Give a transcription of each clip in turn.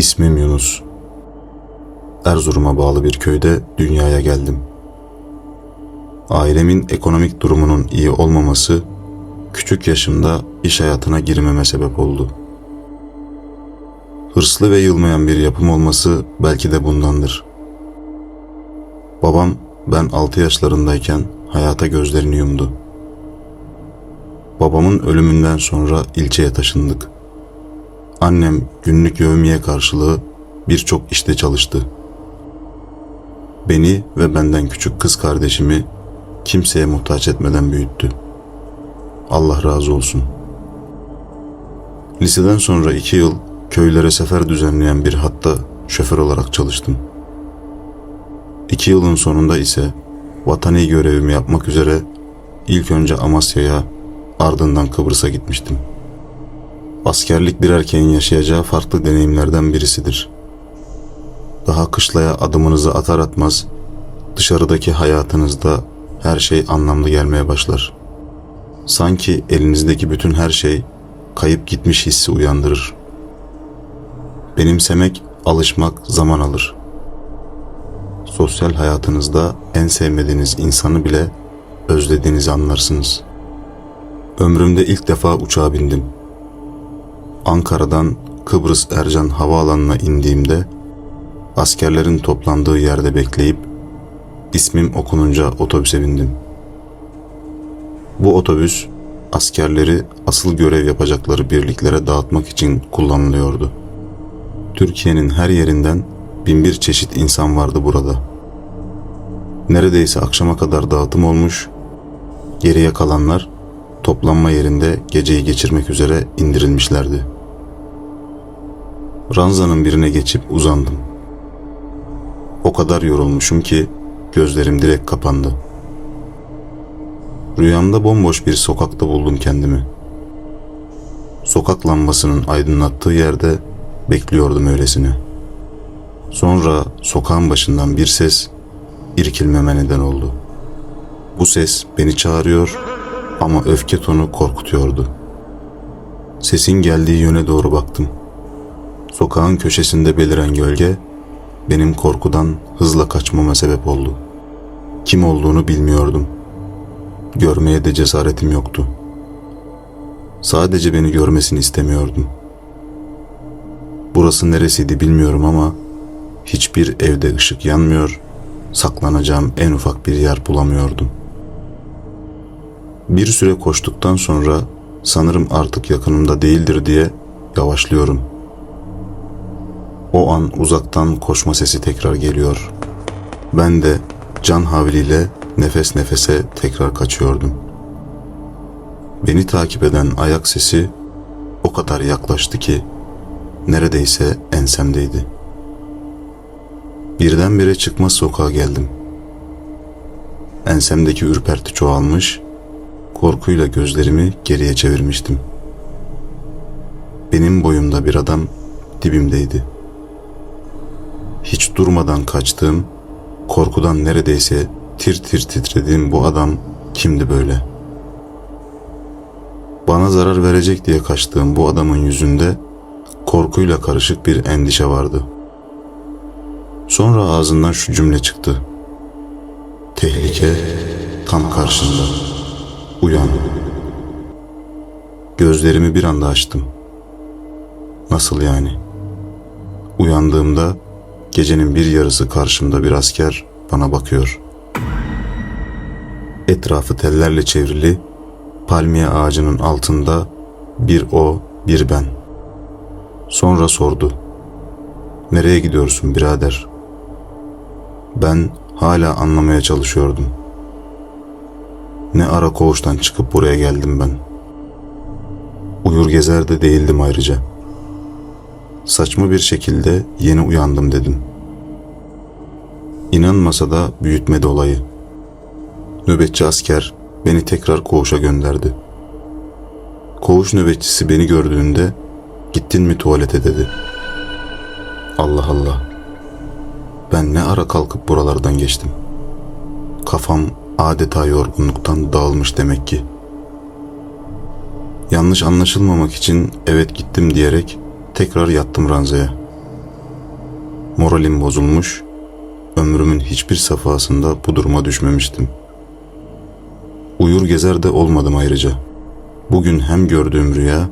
İsmim Yunus. Erzurum'a bağlı bir köyde dünyaya geldim. Ailemin ekonomik durumunun iyi olmaması küçük yaşımda iş hayatına girmeme sebep oldu. Hırslı ve yılmayan bir yapım olması belki de bundandır. Babam ben 6 yaşlarındayken hayata gözlerini yumdu. Babamın ölümünden sonra ilçeye taşındık. Annem günlük yevmiye karşılığı birçok işte çalıştı. Beni ve benden küçük kız kardeşimi kimseye muhtaç etmeden büyüttü. Allah razı olsun. Liseden sonra iki yıl köylere sefer düzenleyen bir hatta şoför olarak çalıştım. İki yılın sonunda ise vatani görevimi yapmak üzere ilk önce Amasya'ya ardından Kıbrıs'a gitmiştim. Askerlik bir erkeğin yaşayacağı farklı deneyimlerden birisidir. Daha kışlaya adımınızı atar atmaz dışarıdaki hayatınızda her şey anlamlı gelmeye başlar. Sanki elinizdeki bütün her şey kayıp gitmiş hissi uyandırır. Benimsemek, alışmak zaman alır. Sosyal hayatınızda en sevmediğiniz insanı bile özlediğinizi anlarsınız. Ömrümde ilk defa uçağa bindim. Ankara'dan Kıbrıs Ercan Havaalanı'na indiğimde askerlerin toplandığı yerde bekleyip ismim okununca otobüse bindim. Bu otobüs askerleri asıl görev yapacakları birliklere dağıtmak için kullanılıyordu. Türkiye'nin her yerinden binbir çeşit insan vardı burada. Neredeyse akşama kadar dağıtım olmuş, geriye kalanlar toplanma yerinde geceyi geçirmek üzere indirilmişlerdi. Ranzanın birine geçip uzandım. O kadar yorulmuşum ki gözlerim direkt kapandı. Rüyamda bomboş bir sokakta buldum kendimi. Sokak lambasının aydınlattığı yerde bekliyordum öylesine. Sonra sokağın başından bir ses irkilmeme neden oldu. Bu ses beni çağırıyor ama öfke tonu korkutuyordu. Sesin geldiği yöne doğru baktım. Sokağın köşesinde beliren gölge benim korkudan hızla kaçmama sebep oldu. Kim olduğunu bilmiyordum. Görmeye de cesaretim yoktu. Sadece beni görmesini istemiyordum. Burası neresiydi bilmiyorum ama hiçbir evde ışık yanmıyor, saklanacağım en ufak bir yer bulamıyordum. Bir süre koştuktan sonra sanırım artık yakınımda değildir diye yavaşlıyorum. O an uzaktan koşma sesi tekrar geliyor. Ben de can havliyle nefes nefese tekrar kaçıyordum. Beni takip eden ayak sesi o kadar yaklaştı ki neredeyse ensemdeydi. Birdenbire çıkmaz sokağa geldim. Ensemdeki ürperti çoğalmış, korkuyla gözlerimi geriye çevirmiştim. Benim boyumda bir adam dibimdeydi. Hiç durmadan kaçtığım, korkudan neredeyse tir tir titrediğim bu adam kimdi böyle? Bana zarar verecek diye kaçtığım bu adamın yüzünde korkuyla karışık bir endişe vardı. Sonra ağzından şu cümle çıktı. Tehlike tam karşında. Uyan. Gözlerimi bir anda açtım. Nasıl yani? Uyandığımda gecenin bir yarısı karşımda bir asker bana bakıyor. Etrafı tellerle çevrili, palmiye ağacının altında bir o, bir ben. Sonra sordu. Nereye gidiyorsun birader? Ben hala anlamaya çalışıyordum. Ne ara koğuştan çıkıp buraya geldim ben. Uyur gezer de değildim ayrıca. Saçma bir şekilde yeni uyandım dedim. İnanmasa da büyütmedi olayı. Nöbetçi asker beni tekrar koğuşa gönderdi. Koğuş nöbetçisi beni gördüğünde gittin mi tuvalete dedi. Allah Allah. Ben ne ara kalkıp buralardan geçtim. Kafam adeta yorgunluktan dağılmış demek ki. Yanlış anlaşılmamak için evet gittim diyerek tekrar yattım ranzaya. Moralim bozulmuş, ömrümün hiçbir safhasında bu duruma düşmemiştim. Uyur gezer de olmadım ayrıca. Bugün hem gördüğüm rüya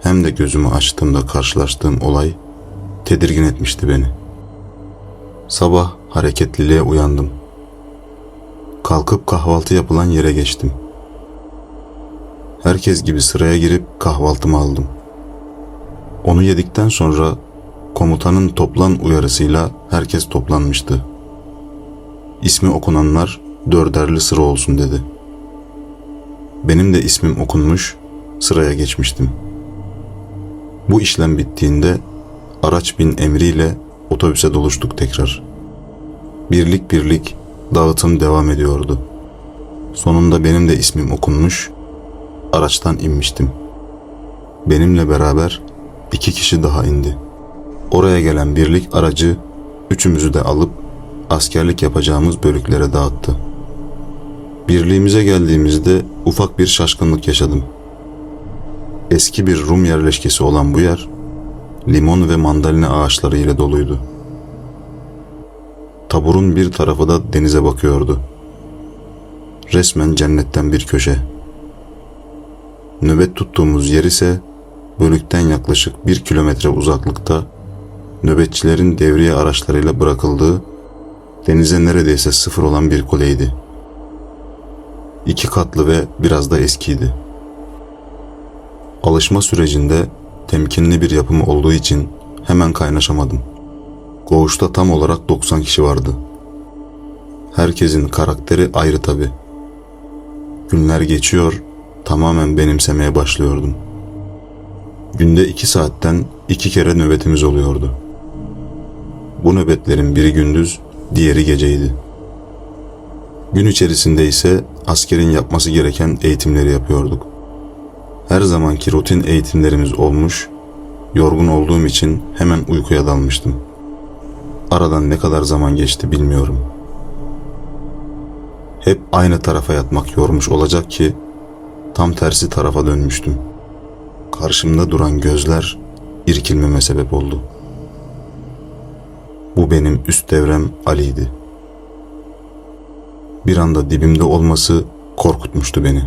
hem de gözümü açtığımda karşılaştığım olay tedirgin etmişti beni. Sabah hareketliliğe uyandım. Kalkıp kahvaltı yapılan yere geçtim. Herkes gibi sıraya girip kahvaltımı aldım. Onu yedikten sonra komutanın toplan uyarısıyla herkes toplanmıştı. İsmi okunanlar dörderli sıra olsun dedi. Benim de ismim okunmuş, sıraya geçmiştim. Bu işlem bittiğinde araç bin emriyle otobüse doluştuk tekrar. Birlik birlik dağıtım devam ediyordu. Sonunda benim de ismim okunmuş, araçtan inmiştim. Benimle beraber iki kişi daha indi. Oraya gelen birlik aracı üçümüzü de alıp askerlik yapacağımız bölüklere dağıttı. Birliğimize geldiğimizde ufak bir şaşkınlık yaşadım. Eski bir Rum yerleşkesi olan bu yer limon ve mandalina ağaçları ile doluydu. Taburun bir tarafı da denize bakıyordu. Resmen cennetten bir köşe. Nöbet tuttuğumuz yer ise bölükten yaklaşık bir kilometre uzaklıkta nöbetçilerin devriye araçlarıyla bırakıldığı denize neredeyse sıfır olan bir kuleydi. İki katlı ve biraz da eskiydi. Alışma sürecinde temkinli bir yapımı olduğu için hemen kaynaşamadım. Koğuşta tam olarak 90 kişi vardı. Herkesin karakteri ayrı tabi. Günler geçiyor, tamamen benimsemeye başlıyordum. Günde iki saatten iki kere nöbetimiz oluyordu. Bu nöbetlerin biri gündüz, diğeri geceydi. Gün içerisinde ise askerin yapması gereken eğitimleri yapıyorduk. Her zamanki rutin eğitimlerimiz olmuş, yorgun olduğum için hemen uykuya dalmıştım. Aradan ne kadar zaman geçti bilmiyorum. Hep aynı tarafa yatmak yormuş olacak ki tam tersi tarafa dönmüştüm. Karşımda duran gözler irkilmeme sebep oldu. Bu benim üst devrem Ali'ydi. Bir anda dibimde olması korkutmuştu beni.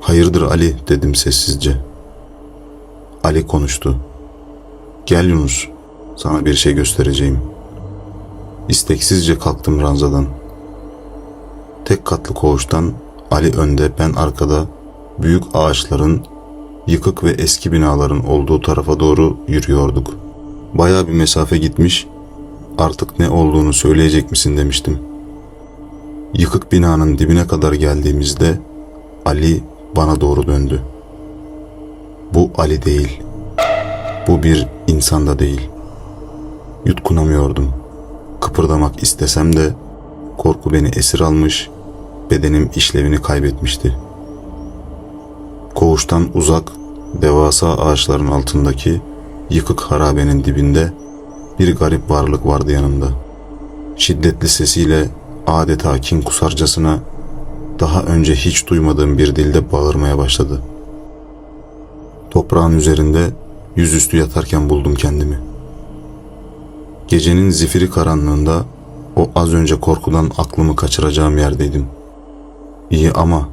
Hayırdır Ali dedim sessizce. Ali konuştu. Gel Yunus, sana bir şey göstereceğim. İsteksizce kalktım ranzadan. Tek katlı koğuştan Ali önde ben arkada büyük ağaçların, yıkık ve eski binaların olduğu tarafa doğru yürüyorduk. Bayağı bir mesafe gitmiş, artık ne olduğunu söyleyecek misin demiştim. Yıkık binanın dibine kadar geldiğimizde Ali bana doğru döndü. Bu Ali değil. Bu bir insan da değil. Yutkunamıyordum. Kıpırdamak istesem de korku beni esir almış, bedenim işlevini kaybetmişti. Koğuştan uzak, devasa ağaçların altındaki yıkık harabenin dibinde bir garip varlık vardı yanımda. Şiddetli sesiyle adeta kin kusarcasına daha önce hiç duymadığım bir dilde bağırmaya başladı. Toprağın üzerinde yüzüstü yatarken buldum kendimi. Gecenin zifiri karanlığında o az önce korkudan aklımı kaçıracağım yerdeydim. İyi ama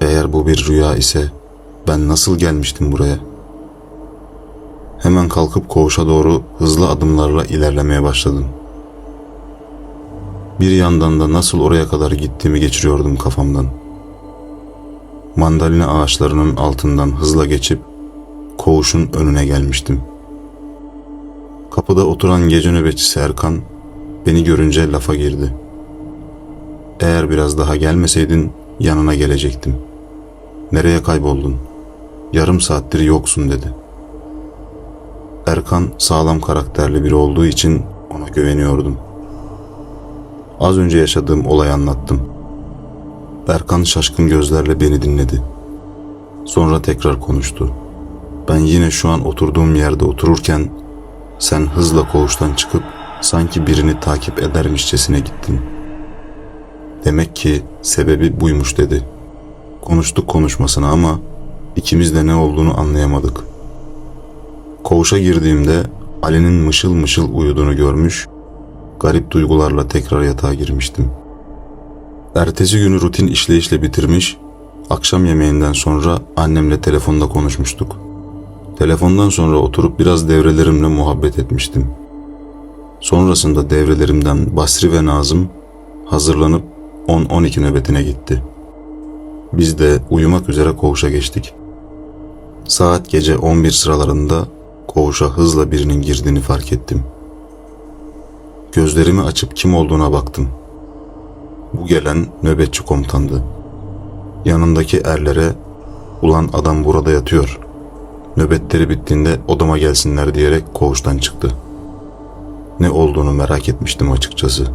eğer bu bir rüya ise ben nasıl gelmiştim buraya? Hemen kalkıp koğuşa doğru hızlı adımlarla ilerlemeye başladım. Bir yandan da nasıl oraya kadar gittiğimi geçiriyordum kafamdan. Mandalina ağaçlarının altından hızla geçip koğuşun önüne gelmiştim. Kapıda oturan gece nöbetçisi Erkan beni görünce lafa girdi. Eğer biraz daha gelmeseydin yanına gelecektim. Nereye kayboldun? Yarım saattir yoksun dedi. Erkan sağlam karakterli biri olduğu için ona güveniyordum. Az önce yaşadığım olayı anlattım. Erkan şaşkın gözlerle beni dinledi. Sonra tekrar konuştu. Ben yine şu an oturduğum yerde otururken sen hızla koğuştan çıkıp sanki birini takip edermişçesine gittin. Demek ki sebebi buymuş dedi. Konuştuk konuşmasına ama ikimiz de ne olduğunu anlayamadık. Koğuşa girdiğimde Ali'nin mışıl mışıl uyuduğunu görmüş, garip duygularla tekrar yatağa girmiştim. Ertesi günü rutin işleyişle bitirmiş, akşam yemeğinden sonra annemle telefonda konuşmuştuk. Telefondan sonra oturup biraz devrelerimle muhabbet etmiştim. Sonrasında devrelerimden Basri ve Nazım hazırlanıp 10-12 nöbetine gitti. Biz de uyumak üzere koğuşa geçtik. Saat gece 11 sıralarında koğuşa hızla birinin girdiğini fark ettim. Gözlerimi açıp kim olduğuna baktım. Bu gelen nöbetçi komutandı. Yanındaki erlere ulan adam burada yatıyor. Nöbetleri bittiğinde odama gelsinler diyerek koğuştan çıktı. Ne olduğunu merak etmiştim açıkçası.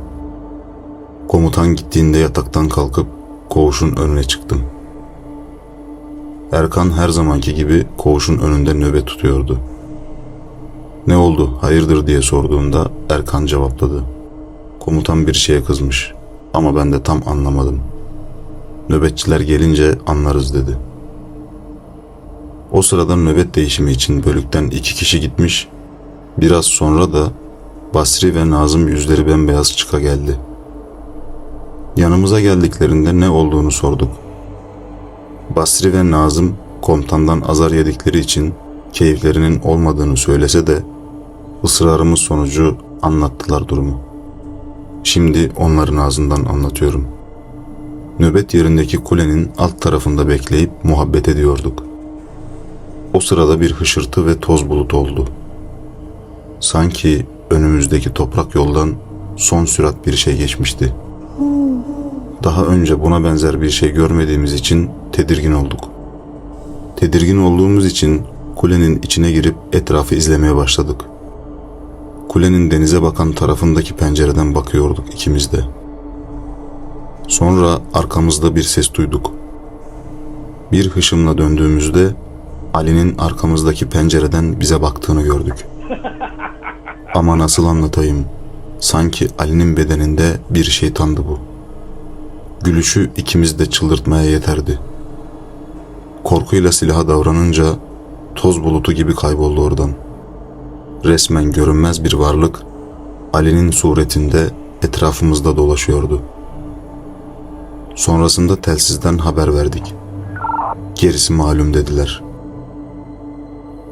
Komutan gittiğinde yataktan kalkıp koğuşun önüne çıktım. Erkan her zamanki gibi koğuşun önünde nöbet tutuyordu. Ne oldu, hayırdır diye sorduğumda Erkan cevapladı. Komutan bir şeye kızmış ama ben de tam anlamadım. Nöbetçiler gelince anlarız dedi. O sırada nöbet değişimi için bölükten iki kişi gitmiş, biraz sonra da Basri ve Nazım yüzleri bembeyaz çıka geldi. Yanımıza geldiklerinde ne olduğunu sorduk. Basri ve Nazım komutandan azar yedikleri için keyiflerinin olmadığını söylese de ısrarımız sonucu anlattılar durumu. Şimdi onların ağzından anlatıyorum. Nöbet yerindeki kulenin alt tarafında bekleyip muhabbet ediyorduk. O sırada bir hışırtı ve toz bulutu oldu. Sanki önümüzdeki toprak yoldan son sürat bir şey geçmişti. Daha önce buna benzer bir şey görmediğimiz için tedirgin olduk. Tedirgin olduğumuz için kulenin içine girip etrafı izlemeye başladık. Kulenin denize bakan tarafındaki pencereden bakıyorduk ikimiz de. Sonra arkamızda bir ses duyduk. Bir hışımla döndüğümüzde Ali'nin arkamızdaki pencereden bize baktığını gördük. Ama nasıl anlatayım? Sanki Ali'nin bedeninde bir şeytandı bu. Gülüşü ikimiz de çıldırtmaya yeterdi. Korkuyla silaha davranınca toz bulutu gibi kayboldu oradan. Resmen görünmez bir varlık Ali'nin suretinde etrafımızda dolaşıyordu. Sonrasında telsizden haber verdik. Gerisi malum dediler.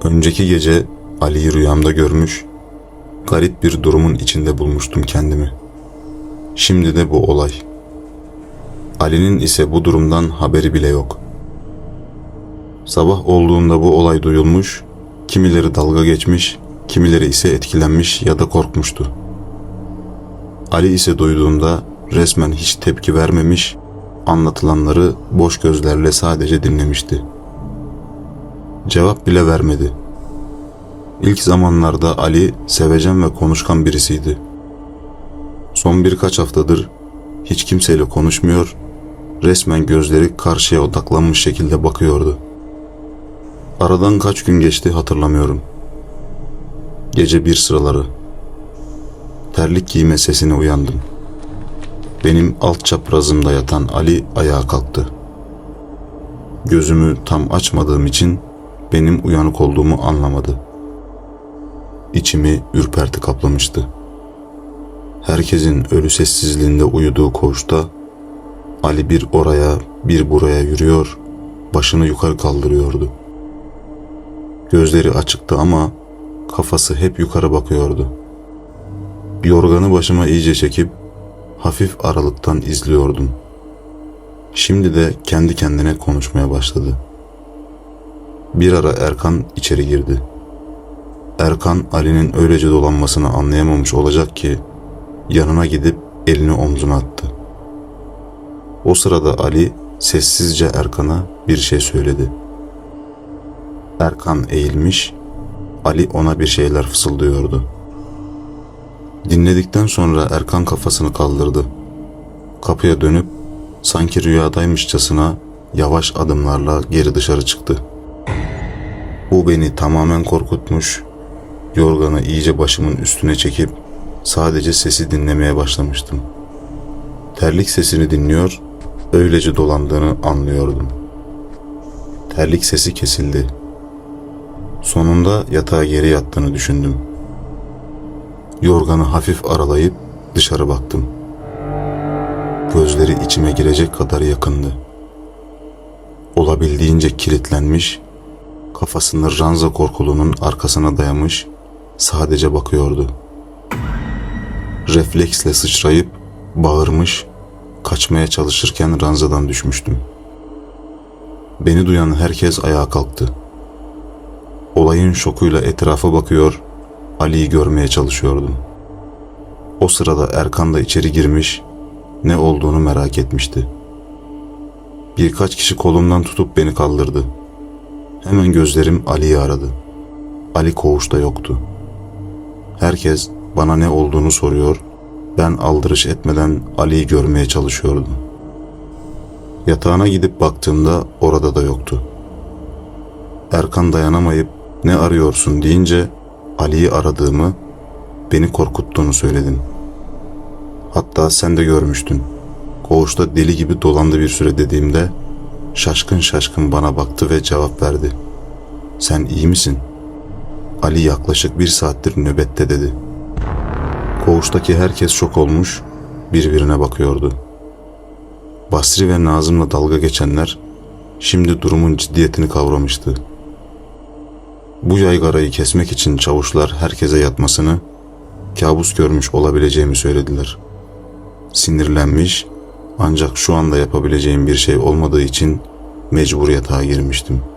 Önceki gece Ali'yi rüyamda görmüş, garip bir durumun içinde bulmuştum kendimi. Şimdi de bu olay. Ali'nin ise bu durumdan haberi bile yok. Sabah olduğunda bu olay duyulmuş, kimileri dalga geçmiş, kimileri ise etkilenmiş ya da korkmuştu. Ali ise duyduğunda resmen hiç tepki vermemiş, anlatılanları boş gözlerle sadece dinlemişti. Cevap bile vermedi. İlk zamanlarda Ali sevecen ve konuşkan birisiydi. Son birkaç haftadır hiç kimseyle konuşmuyor, resmen gözleri karşıya odaklanmış şekilde bakıyordu. Aradan kaç gün geçti hatırlamıyorum. Gece bir sıraları. Terlik giyme sesine uyandım. Benim alt çaprazımda yatan Ali ayağa kalktı. Gözümü tam açmadığım için benim uyanık olduğumu anlamadı. İçimi ürperti kaplamıştı. Herkesin ölü sessizliğinde uyuduğu koğuşta Ali bir oraya bir buraya yürüyor, başını yukarı kaldırıyordu. Gözleri açıktı ama kafası hep yukarı bakıyordu. Yorganı başıma iyice çekip hafif aralıktan izliyordum. Şimdi de kendi kendine konuşmaya başladı. Bir ara Erkan içeri girdi. Erkan Ali'nin öylece dolanmasını anlayamamış olacak ki yanına gidip elini omzuna attı. O sırada Ali sessizce Erkan'a bir şey söyledi. Erkan eğilmiş, Ali ona bir şeyler fısıldıyordu. Dinledikten sonra Erkan kafasını kaldırdı. Kapıya dönüp sanki rüyadaymışçasına yavaş adımlarla geri dışarı çıktı. Bu beni tamamen korkutmuş, yorganı iyice başımın üstüne çekip sadece sesi dinlemeye başlamıştım. Terlik sesini dinliyor, öylece dolandığını anlıyordum. Terlik sesi kesildi. Sonunda yatağa geri yattığını düşündüm. Yorganı hafif aralayıp dışarı baktım. Gözleri içime girecek kadar yakındı. Olabildiğince kilitlenmiş, kafasını ranza korkulunun arkasına dayamış, sadece bakıyordu. Refleksle sıçrayıp bağırmış, kaçmaya çalışırken ranzadan düşmüştüm. Beni duyan herkes ayağa kalktı. Olayın şokuyla etrafa bakıyor, Ali'yi görmeye çalışıyordum. O sırada Erkan da içeri girmiş, ne olduğunu merak etmişti. Birkaç kişi kolumdan tutup beni kaldırdı. Hemen gözlerim Ali'yi aradı. Ali koğuşta yoktu. Herkes bana ne olduğunu soruyor, ben aldırış etmeden Ali'yi görmeye çalışıyordum. Yatağına gidip baktığımda orada da yoktu. Erkan dayanamayıp ne arıyorsun deyince Ali'yi aradığımı, beni korkuttuğunu söyledim. Hatta sen de görmüştün. Koğuşta deli gibi dolandı bir süre dediğimde şaşkın şaşkın bana baktı ve cevap verdi. Sen iyi misin? Ali yaklaşık bir saattir nöbette dedi. Koğuştaki herkes şok olmuş, birbirine bakıyordu. Basri ve Nazım'la dalga geçenler şimdi durumun ciddiyetini kavramıştı. Bu yaygarayı kesmek için çavuşlar herkese yatmasını, kabus görmüş olabileceğimi söylediler. Sinirlenmiş ancak şu anda yapabileceğim bir şey olmadığı için mecbur yatağa girmiştim.''